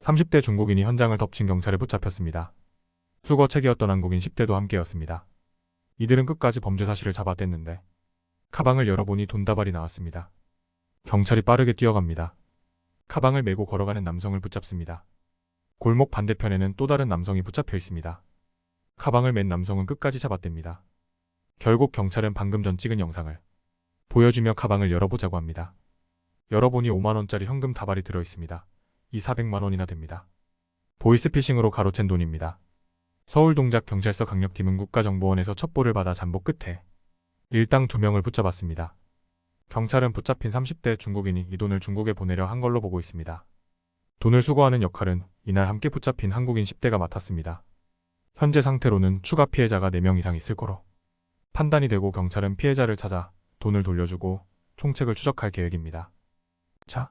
30대 중국인이 현장을 덮친 경찰에 붙잡혔습니다. 수거 책이었던 한국인 10대도 함께였습니다. 이들은 끝까지 범죄 사실을 잡아댔는데 가방을 열어보니 돈다발이 나왔습니다. 경찰이 빠르게 뛰어갑니다. 가방을 메고 걸어가는 남성을 붙잡습니다. 골목 반대편에는 또 다른 남성이 붙잡혀 있습니다. 가방을 맨 남성은 끝까지 잡아댑니다. 결국 경찰은 방금 전 찍은 영상을 보여주며 가방을 열어보자고 합니다. 열어보니 5만원짜리 현금 다발이 들어있습니다. 이 400만 원이나 됩니다. 보이스피싱으로 가로챈 돈입니다. 서울 동작 경찰서 강력팀은 국가정보원에서 첩보를 받아 잠복 끝에 일당 2명을 붙잡았습니다. 경찰은 붙잡힌 30대 중국인이 이 돈을 중국에 보내려 한 걸로 보고 있습니다. 돈을 수거하는 역할은 이날 함께 붙잡힌 한국인 10대가 맡았습니다. 현재 상태로는 추가 피해자가 4명 이상 있을 거로 판단이 되고 경찰은 피해자를 찾아 돈을 돌려주고 총책을 추적할 계획입니다. 자,